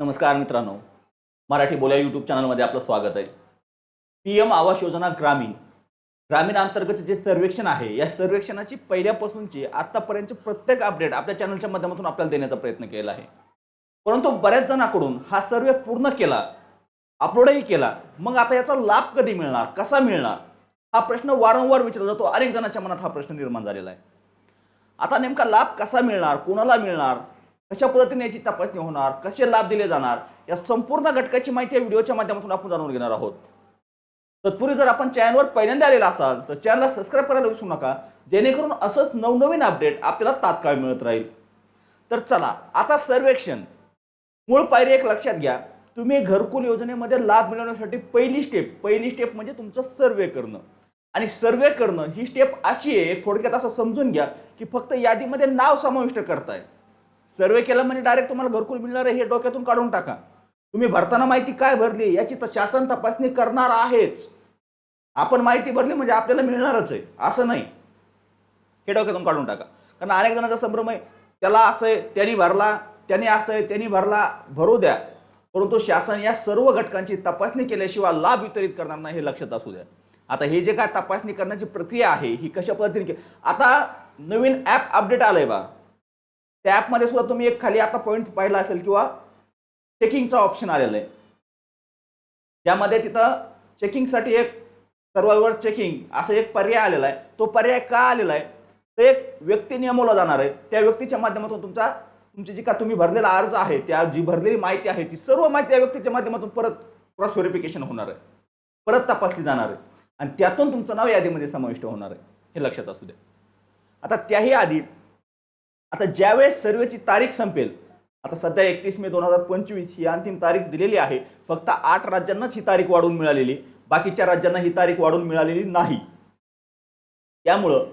नमस्कार मित्रांनो. मराठी बोल्या यूट्यूब चॅनलमध्ये आपलं स्वागत आहे. पी एम आवास योजना ग्रामीण. ग्रामीण अंतर्गत जे सर्वेक्षण आहे या सर्वेक्षणाची पहिल्यापासूनची आत्तापर्यंतचे प्रत्येक अपडेट आपल्या चॅनलच्या माध्यमातून आपल्याला देण्याचा प्रयत्न केला आहे. परंतु बऱ्याच जणांकडून हा सर्वे पूर्ण केला अपलोडही केला मग आता याचा लाभ कधी मिळणार कसा मिळणार हा प्रश्न वारंवार विचारला जातो. अनेक जणांच्या मनात हा प्रश्न निर्माण झालेला आहे. आता नेमका लाभ कसा मिळणार कोणाला मिळणार कशा पद्धतीने याची तपासणी होणार कसे लाभ दिले जाणार या संपूर्ण घटकाची माहिती या व्हिडिओच्या माध्यमातून आपण जाणून घेणार आहोत. तत्पूर्वी जर आपण चॅनलवर पहिल्यांदा आलेला असाल तर चॅनलला सबस्क्राईब करायला विसरू नका जेणेकरून असंच नवनवीन अपडेट आपल्याला तात्काळ मिळत राहील. तर चला आता सर्वेक्षण. मूळ पायरी एक लक्षात घ्या. तुम्ही घरकुल योजनेमध्ये लाभ मिळवण्यासाठी पहिली स्टेप पहिली स्टेप म्हणजे तुमचं सर्वे करणं. आणि सर्वे करणं ही स्टेप अशी आहे थोडक्यात असं समजून घ्या की फक्त यादीमध्ये नाव समाविष्ट करताय. सर्वे केलं म्हणजे डायरेक्ट तुम्हाला घरकुल मिळणार आहे हे डोक्यातून काढून टाका. तुम्ही भरताना माहिती काय भरली याची तर शासन तपासणी करणार आहेच. आपण माहिती भरली म्हणजे आपल्याला मिळणारच आहे असं नाही. हे डोक्यातून काढून टाका. कारण अनेक जणांचा संभ्रम आहे त्याला असं आहे त्यांनी भरला त्याने असं आहे त्यांनी भरला भरू द्या. परंतु शासन या सर्व घटकांची तपासणी केल्याशिवाय लाभ वितरित करणार नाही हे लक्षात असू द्या. आता हे जे काय तपासणी करण्याची प्रक्रिया आहे ही कशा पद्धतीने आता नवीन ॲप अपडेट आलंय बा. त्या ॲपमध्ये सुद्धा तुम्ही एक खाली आता पॉईंट पाहिला असेल किंवा चेकिंगचा ऑप्शन आलेला आहे. त्यामध्ये तिथं चेकिंगसाठी एक सर्वांवर चेकिंग असं एक पर्याय आलेला आहे. तो पर्याय का आलेला आहे? तर एक व्यक्ती नियमवला जाणार आहे. त्या व्यक्तीच्या माध्यमातून तुमचा तुमची जी का तुम्ही भरलेला अर्ज आहे त्या जी भरलेली माहिती आहे ती सर्व माहिती त्या व्यक्तीच्या माध्यमातून परत क्रॉस व्हेरिफिकेशन होणार आहे. परत तपासली जाणार आहे. आणि त्यातून तुमचं नाव यादीमध्ये समाविष्ट होणार आहे. हे लक्षात असू द्या. आता त्याही आधी आता ज्यावेळेस सर्वेची तारीख संपेल आता सध्या एकतीस मे दोन हजार पंचवीस ही अंतिम तारीख दिलेली आहे. फक्त आठ राज्यांनाच ही तारीख वाढवून मिळालेली बाकीच्या राज्यांना ही तारीख वाढवून मिळालेली नाही. त्यामुळं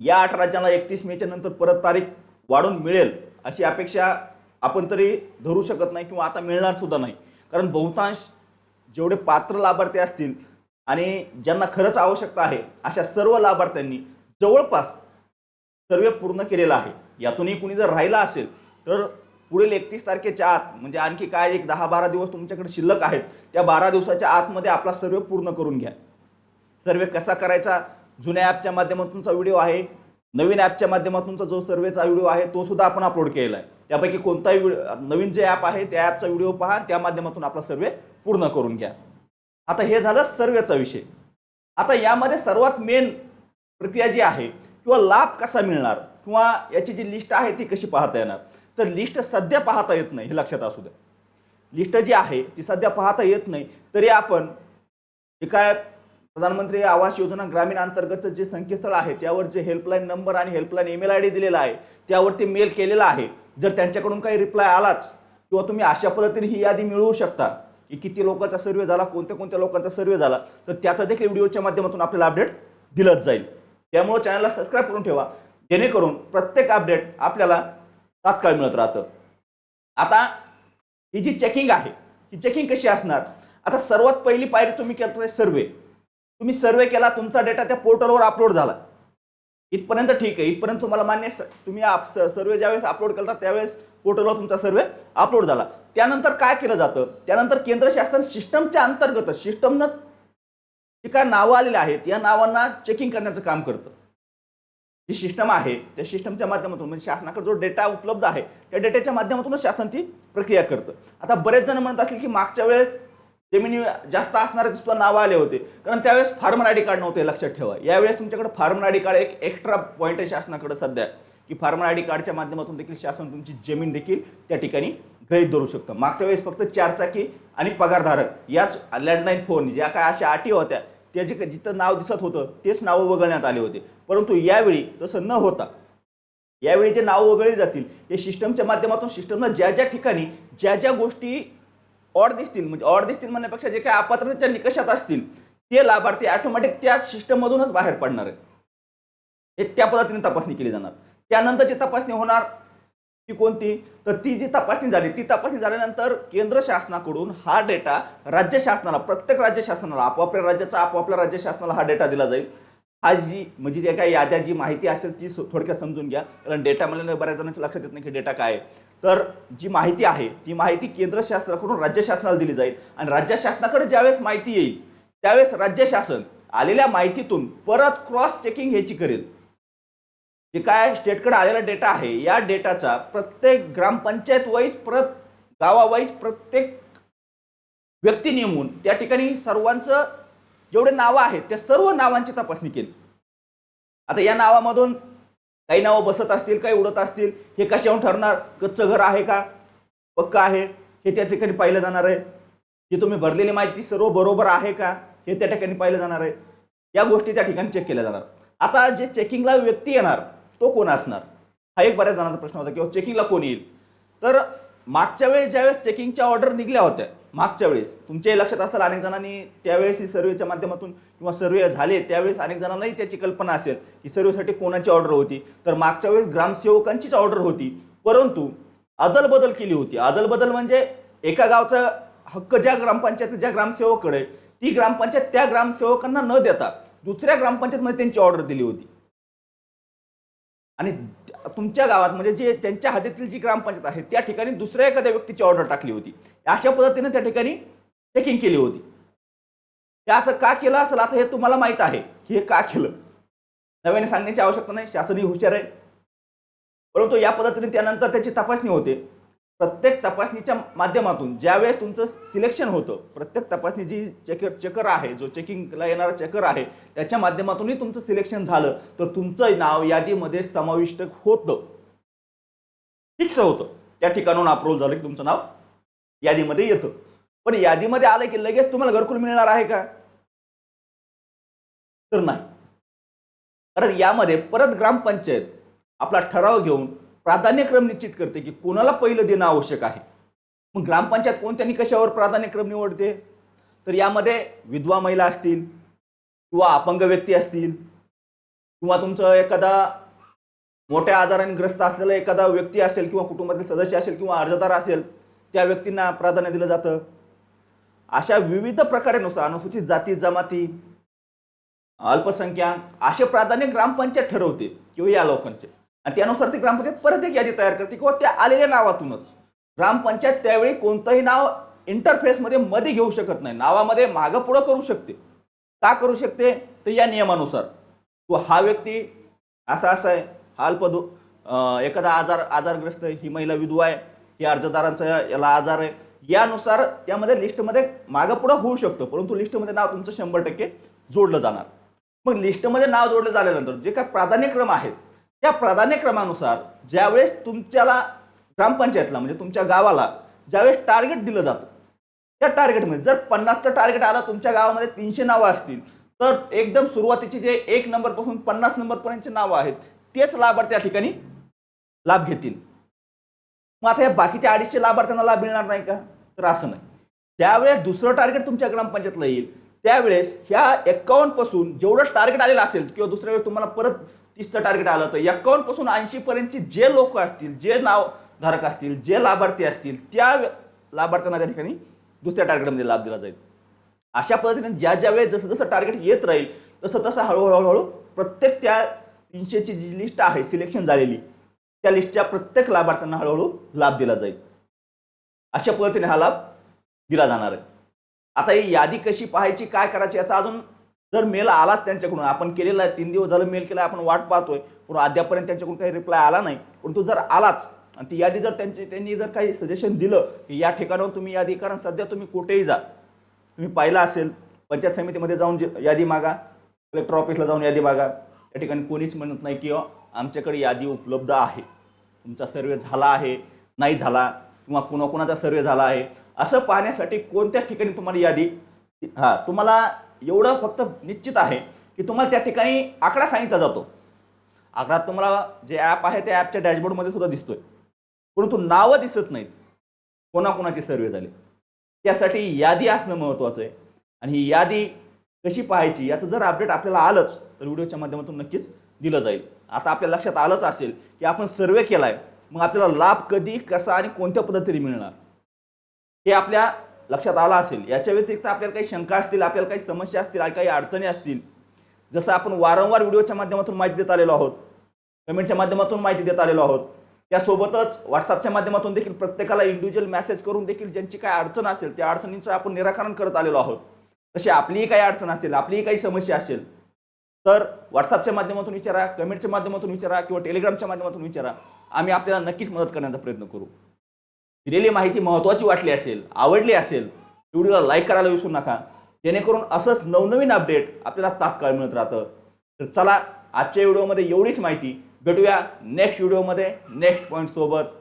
या आठ राज्यांना एकतीस मेच्या नंतर परत तारीख वाढून मिळेल अशी अपेक्षा आपण तरी धरू शकत नाही किंवा आता मिळणार सुद्धा नाही. कारण बहुतांश जेवढे पात्र लाभार्थी असतील आणि ज्यांना खरंच आवश्यकता आहे अशा सर्व लाभार्थ्यांनी जवळपास सर्वे पूर्ण केलेला आहे. यातूनही कुणी जर राहिला असेल तर पुढील एकतीस तारखेच्या आत म्हणजे आणखी काय एक दहा बारा दिवस तुमच्याकडे शिल्लक आहेत त्या बारा दिवसाच्या आतमध्ये आपला सर्वे पूर्ण करून घ्या. सर्वे कसा करायचा? जुन्या ॲपच्या माध्यमातूनचा व्हिडिओ आहे. नवीन ॲपच्या माध्यमातूनचा जो सर्वेचा व्हिडिओ आहे तो सुद्धा आपण अपलोड केलेला आहे. त्यापैकी कोणताही व्हिडिओ नवीन जे ॲप आहे त्या ॲपचा व्हिडिओ पहा त्या माध्यमातून आपला सर्वे पूर्ण करून घ्या. आता हे झालं सर्वेचा विषय. आता यामध्ये सर्वात मेन प्रक्रिया जी आहे किंवा लाभ कसा मिळणार? किंवा याची जी लिस्ट आहे ती कशी पाहता येणार? तर लिस्ट सध्या पाहता येत नाही हे लक्षात असू द्या. लिस्ट जी आहे ती सध्या पाहता येत नाही. तरी आपण जे काय प्रधानमंत्री आवास योजना ग्रामीण अंतर्गतचं जे संकेतस्थळ आहे त्यावर जे हेल्पलाईन नंबर आणि हेल्पलाईन ईमेल आय डी दिलेला आहे त्यावरती मेल केलेला आहे. जर त्यांच्याकडून काही रिप्लाय आलाच किंवा तुम्ही अशा पद्धतीने ही यादी मिळवू शकता की किती लोकांचा सर्वे झाला कोणत्या कोणत्या लोकांचा सर्वे झाला तर त्याचा देखील व्हिडिओच्या माध्यमातून आपल्याला अपडेट दिलंच जाईल. त्यामुळं चॅनलला सबस्क्राईब करून ठेवा. जेणेकरून प्रत्येक अपडेट आपल्याला तात्काळ मिळत राहतं. आता ही जी चेकिंग आहे ही चेकिंग कशी असणार? आता सर्वात पहिली पायरी तुम्ही करताय सर्वे तुम्ही सर्वे केला तुमचा डेटा त्या पोर्टलवर अपलोड झाला. इथपर्यंत ठीक आहे. इथपर्यंत तुम्हाला मान्य तुम्ही आप तुम्ही सर्वे ज्यावेळेस अपलोड करता त्यावेळेस पोर्टलवर तुमचा सर्वे अपलोड झाला. त्यानंतर काय केलं जातं? त्यानंतर केंद्र शासन सिस्टमच्या अंतर्गत सिस्टमनं जी काय नावं आलेली आहेत या नावांना चेकिंग करण्याचं काम करतं. जी सिस्टम आहे त्या सिस्टमच्या माध्यमातून म्हणजे शासनाकडे जो डेटा उपलब्ध आहे त्या डेटाच्या माध्यमातूनच शासन ती प्रक्रिया करतं. आता बरेच जण म्हणत असतील की मागच्या वेळेस जमिनी जास्त असणारे सुद्धा नावं आले होते. कारण त्यावेळेस फार्मर आय डी कार्ड नव्हते लक्षात ठेवा. यावेळेस तुमच्याकडे फार्मर आय डी कार्ड एक एक्स्ट्रा पॉईंट आहे शासनाकडे सध्या. की फार्मर आय डी कार्डच्या माध्यमातून देखील शासन तुमची जमीन देखील त्या ठिकाणी ग्रहित धरू शकतं. मागच्या वेळेस फक्त चारचाकी आणि पगारधारक याच लँडलाईन फोन ज्या काय अशा अटी होत्या त्याचे जिथं नाव दिसत होतं तेच नावं वगळण्यात आले होते. परंतु यावेळी तसं न होता यावेळी जे नाव वगळली जातील हे सिस्टमच्या माध्यमातून सिस्टमला ज्या ज्या ठिकाणी ज्या ज्या गोष्टी ऑड दिसतील म्हणजे ऑड दिसतील म्हणण्यापेक्षा जे काही अपात्रतेच्या निकषात असतील ते लाभार्थी ऑटोमॅटिक त्या सिस्टममधूनच बाहेर पडणार आहे हे त्या पद्धतीने तपासणी केली जाणार. त्यानंतरची तपासणी होणार ती कोणती? तर ती जी तपासणी झाली ती तपासणी झाल्यानंतर केंद्र शासनाकडून हा डेटा राज्य शासनाला प्रत्येक राज्य शासनाला आपापल्या राज्याचा आपापल्या राज्य शासनाला हा डेटा दिला जाईल. हा जी म्हणजे जे काही याद्या जी माहिती असेल ती थोडक्यात समजून घ्या. कारण डेटा मला बऱ्याच जणांच्या लक्षात येत नाही की डेटा काय आहे. तर जी माहिती आहे ती माहिती केंद्र शासनाकडून राज्य शासनाला दिली जाईल. आणि राज्य शासनाकडे ज्यावेळेस माहिती येईल त्यावेळेस राज्य शासन आलेल्या माहितीतून परत क्रॉस चेकिंग ह्याची करेल. जे काय स्टेटकडे आलेला डेटा आहे या डेटाचा प्रत्येक ग्रामपंचायत वाईज प्रत गावावाईज प्रत्येक व्यक्ती नेमून त्या ठिकाणी सर्वांचं जेवढे नावं आहेत त्या सर्व नावांची तपासणी केली. आता या नावामधून काही नावं बसत असतील काही उडत असतील हे कशाहून ठरणार? कच्चं घर आहे का? पक्क आहे. हे त्या ठिकाणी पाहिलं जाणार आहे. जी तुम्ही भरलेली माहिती सर्व बरोबर आहे का? हे त्या ठिकाणी पाहिलं जाणार आहे. या गोष्टी त्या ठिकाणी चेक केल्या जाणार. आता जे चेकिंगला व्यक्ती येणार तो कोण असणार? हा एक बऱ्याच जणांचा प्रश्न होता किंवा चेकिंगला कोण येईल? तर मागच्या वेळेस ज्यावेळेस चेकिंगच्या ऑर्डर निघल्या होत्या मागच्या वेळेस तुमच्याही लक्षात असेल अनेक जणांनी त्यावेळेस ही सर्वेच्या माध्यमातून किंवा सर्वे झाले त्यावेळेस अनेक जणांनाही त्याची कल्पना असेल की सर्वेसाठी कोणाची ऑर्डर होती. तर मागच्या वेळेस ग्रामसेवकांचीच ऑर्डर होती. परंतु अदलबदल केली होती. अदलबदल म्हणजे एका गावचा हक्क ज्या ग्रामपंचायत ज्या ग्रामसेवकडे ती ग्रामपंचायत त्या ग्रामसेवकांना न देता दुसऱ्या ग्रामपंचायतमध्ये त्यांची ऑर्डर दिली होती. आणि तुमच्या गावात म्हणजे जे त्यांच्या हद्दीतील जी ग्रामपंचायत आहे त्या ठिकाणी दुसऱ्या एखाद्या व्यक्तीची ऑर्डर टाकली होती. अशा पद्धतीने त्या ठिकाणी चेकिंग केली होती. हे असं का केलं असेल आता हे तुम्हाला माहीत आहे. की हे का केलं? नव्याने सांगण्याची आवश्यकता नाही शासनही हुशार आहे. परंतु या पद्धतीने त्यानंतर त्याची तपासणी होते. प्रत्येक तपासणीच्या माध्यमातून ज्यावेळेस तुमचं सिलेक्शन होतं प्रत्येक तपासणी जी चेकर चेकर आहे जो चेकिंगला येणारा चेकर आहे त्याच्या माध्यमातूनही तुमचं सिलेक्शन झालं तर तुमचं नाव यादीमध्ये समाविष्ट होतं. फिक्स होतं. त्या ठिकाणून अप्रूव्ह झालं की तुमचं नाव यादीमध्ये येतं. पण यादीमध्ये आलं की लगेच तुम्हाला घरकुल मिळणार आहे का? तर नाही. कारण यामध्ये परत ग्रामपंचायत आपला ठराव घेऊन प्राधान्यक्रम निश्चित करते की कोणाला पहिलं देणं आवश्यक आहे. मग ग्रामपंचायत कोणत्या निकषावर प्राधान्यक्रम निवडते? तर यामध्ये विधवा महिला असतील किंवा अपंग व्यक्ती असतील किंवा तुमचं एखादा मोठ्या आजाराने ग्रस्त असलेला एखादा व्यक्ती असेल किंवा कुटुंबातील सदस्य असेल किंवा अर्जदार असेल त्या व्यक्तींना प्राधान्य दिलं जातं. अशा विविध प्रकारेनुसार अनुसूचित जाती जमाती अल्पसंख्याक असे प्राधान्य ग्रामपंचायत ठरवते किंवा या लोकांचे. आणि त्यानुसार ती ग्रामपंचायत परत एक यादी तयार करते किंवा त्या आलेल्या नावातूनच. ग्रामपंचायत त्यावेळी कोणतंही नाव इंटरफेसमध्ये मध्ये घेऊ शकत नाही. नावामध्ये मागं पुढं करू शकते. का करू शकते? तर या नियमानुसार. किंवा हा व्यक्ती असा असा आहे. हा अल्पदो एखादा आजार आजारग्रस्त आहे ही महिला विधवा आहे. ही अर्जदारांचा याला आजार आहे. यानुसार त्यामध्ये लिस्टमध्ये मागं पुढं होऊ शकतं. परंतु लिस्टमध्ये नाव तुमचं शंभर टक्के जोडलं जाणार. मग लिस्टमध्ये नाव जोडलं झाल्यानंतर जे काय प्राधान्यक्रम आहेत या प्राधान्यक्रमानुसार ज्यावेळेस तुमच्याला ग्रामपंचायतला म्हणजे तुमच्या गावाला ज्यावेळेस टार्गेट दिलं जातं त्या टार्गेटमध्ये जर पन्नासचं टार्गेट आलं तुमच्या गावामध्ये तीनशे नावं असतील तर एकदम सुरुवातीचे जे एक नंबरपासून पन्नास नंबरपर्यंतचे नावं आहेत तेच लाभार्थी त्या ठिकाणी लाभ घेतील. मग आता या बाकीच्या अडीचशे लाभार्थ्यांना लाभ मिळणार नाही का? तर असं नाही. ज्यावेळेस दुसरं टार्गेट तुमच्या ग्रामपंचायतला येईल त्यावेळेस ह्या एकावन्नपासून जेवढं टार्गेट आलेलं असेल किंवा दुसऱ्या वेळेस तुम्हाला परत तीसचं टार्गेट आलं तर एकावन्नपासून ऐंशी जे लोक असतील जे नावधारक असतील जे लाभार्थी असतील त्या लाभार्थ्यांना त्या ठिकाणी दुसऱ्या टार्गेटमध्ये लाभ दिला जाईल. अशा पद्धतीने ज्या ज्या वेळेस जसं जसं टार्गेट येत राहील तसं तसं हळूहळू हळूहळू प्रत्येक त्या तीनशेची जी लिस्ट आहे सिलेक्शन झालेली त्या लिस्टच्या प्रत्येक लाभार्थ्यांना हळूहळू लाभ दिला जाईल. अशा पद्धतीने हा लाभ दिला जाणार आहे. आता ही यादी कशी पाहायची काय करायची याचा अजून जर मेल आलाच त्यांच्याकडून आपण केलेला आहे तीन दिवस झालं मेल केला आपण वाट पाहतोय पण अद्यापर्यंत त्यांच्याकडून काही रिप्लाय आला नाही. परंतु जर आलाच आणि ती यादी जर त्यांची त्यांनी जर काही सजेशन दिलं की या ठिकाणावर तुम्ही यादी कारण सध्या तुम्ही कुठेही जा. तुम्ही पाहिलं असेल पंचायत समितीमध्ये जाऊन जे- यादी मागा कलेक्टर ऑफिसला जाऊन यादी मागा. त्या ठिकाणी कोणीच म्हणत नाही की आमच्याकडे यादी उपलब्ध आहे. तुमचा सर्वे झाला आहे नाही झाला किंवा कुणाकुणाचा सर्वे झाला आहे. असं पाहण्यासाठी कोणत्या ठिकाणी तुम्हाला यादी हां तुम्हाला एवढं फक्त निश्चित आहे की तुम्हाला त्या ठिकाणी आकडा सांगितला जातो. आकडा तुम्हाला जे ॲप आहे त्या ॲपच्या डॅशबोर्डमध्ये सुद्धा दिसतोय. परंतु नावं दिसत नाहीत. कोणाकोणाचे सर्वे झाले. त्यासाठी यादी असणं महत्त्वाचं आहे. आणि ही यादी कशी पाहायची याचं जर अपडेट आपल्याला आलंच तर व्हिडिओच्या माध्यमातून नक्कीच दिलं जाईल. आता आपल्या लक्षात आलंच असेल की आपण सर्वे केला आहे मग आपल्याला लाभ कधी कसा आणि कोणत्या पद्धतीने मिळणार? हे आपल्या लक्षात आला असेल. याच्या व्यतिरिक्त आपल्याला काही शंका असतील आपल्याला काही समस्या असतील काही अडचणी असतील जसं आपण वारंवार व्हिडिओच्या माध्यमातून माहिती देत आलेलो आहोत कमेंटच्या माध्यमातून माहिती देत आलेलो आहोत त्यासोबतच व्हॉट्सअपच्या माध्यमातून देखील प्रत्येकाला इंडिव्हिज्युअल मेसेज करून देखील ज्यांची काय अडचण असेल त्या अडचणींचं आपण निराकरण करत आलेलो आहोत. तशी आपलीही काही अडचण असेल आपलीही काही समस्या असेल तर व्हॉट्सअपच्या माध्यमातून विचारा कमेंटच्या माध्यमातून विचारा किंवा टेलिग्रामच्या माध्यमातून विचारा. आम्ही आपल्याला नक्कीच मदत करण्याचा प्रयत्न करू. दिलेली माहिती महत्त्वाची वाटली असेल आवडली असेल व्हिडिओला लाईक करायला विसरू नका. जेणेकरून असंच नवनवीन अपडेट आपल्याला तात्काळ मिळत राहतं. तर चला आजच्या व्हिडिओमध्ये एवढीच माहिती. भेटूया नेक्स्ट व्हिडिओमध्ये नेक्स्ट पॉईंटसोबत